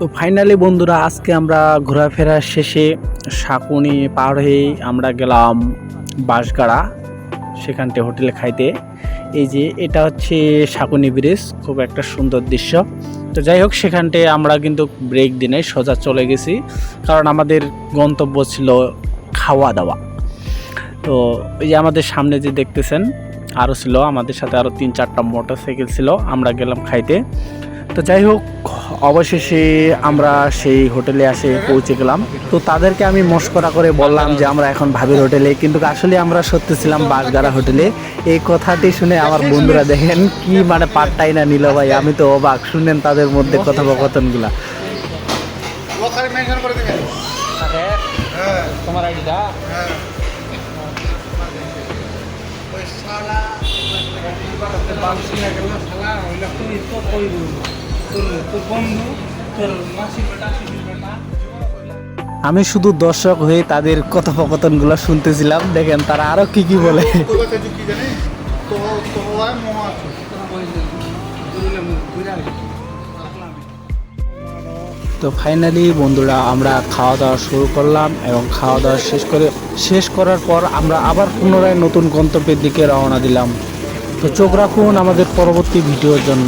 তো ফাইনালি বন্ধুরা, আজকে আমরা ঘোরাফেরার শেষে শাকুনি পার হয়ে আমরা গেলাম বাঁশগাড়া সেখানতে হোটেলে খাইতে। এই যে এটা হচ্ছে শাকুনি ব্রিজ, খুব একটা সুন্দর দৃশ্য। তো যাই হোক, সেখানটে আমরা কিন্তু ব্রেক দিনে সোজা চলে গেছি, কারণ আমাদের গন্তব্য ছিল খাওয়া দাওয়া তো এই যে আমাদের সামনে যে দেখতেছেন আরও ছিল, আমাদের সাথে আরও তিন চারটা মোটর সাইকেল ছিল, আমরা গেলাম খাইতে। তো যাই হোক অবশেষে আমরা সেই হোটেলে এসে পৌঁছে গেলাম। তো তাদেরকে আমি মস্করা করে বললাম যে আমরা এখন ভাবির হোটেলে কিন্তু আসলে আমরা সত্যি ছিলাম বাসগাড়া হোটেলে। এই কথাটি শুনে আমার বন্ধুরা দেখেন কি মানে পাটটাই না নিল ভাই আমি তো অবাক। শুনেন তাদের মধ্যে কথোপকথনগুলা। ওখানে মেনশন করে হ্যাঁ তোমার আইডিটা? আমি শুধু দর্শক হয়ে তাদের কথোপকথনগুলো শুনতেছিলাম। দেখেন তারা আরও কি কি বলে। তো ফাইনালি বন্ধুরা, আমরা খাওয়া দাওয়া শুরু করলাম এবং খাওয়া দাওয়া শেষ করে শেষ করার পর আমরা আবার পুনরায় নতুন গন্তব্যের দিকে রওনা দিলাম। তো চোখ রাখুন আমাদের পরবর্তী ভিডিওর জন্য।